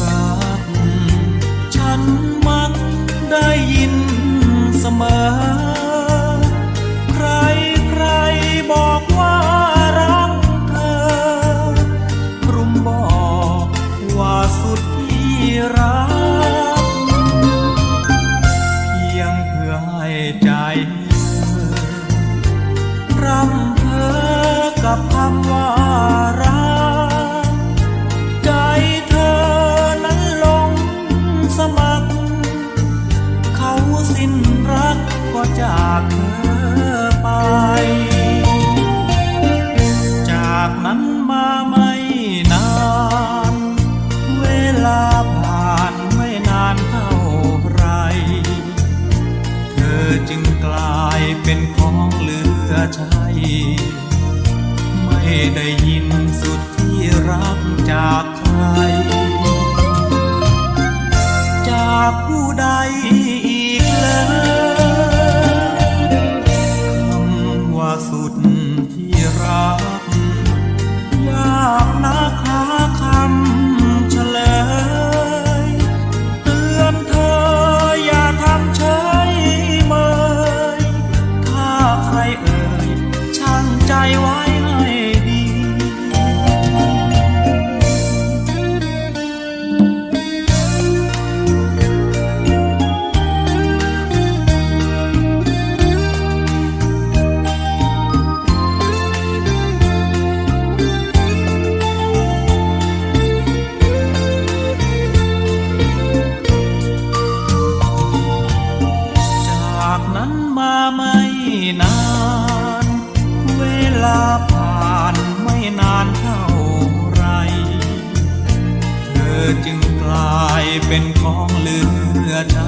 รัก ฉันมักได้ยินเสมอ จากเธอไป จากนั้นมาไม่นาน เวลาผ่านไม่นานเท่าไร เธอจึงกลายเป็นของเหลือใช้ไม่ได้ยินสุดที่รักจากใคราง ลาผ่านไม่นานเท่าไร เธอจึงกลายเป็นของเหลือใจ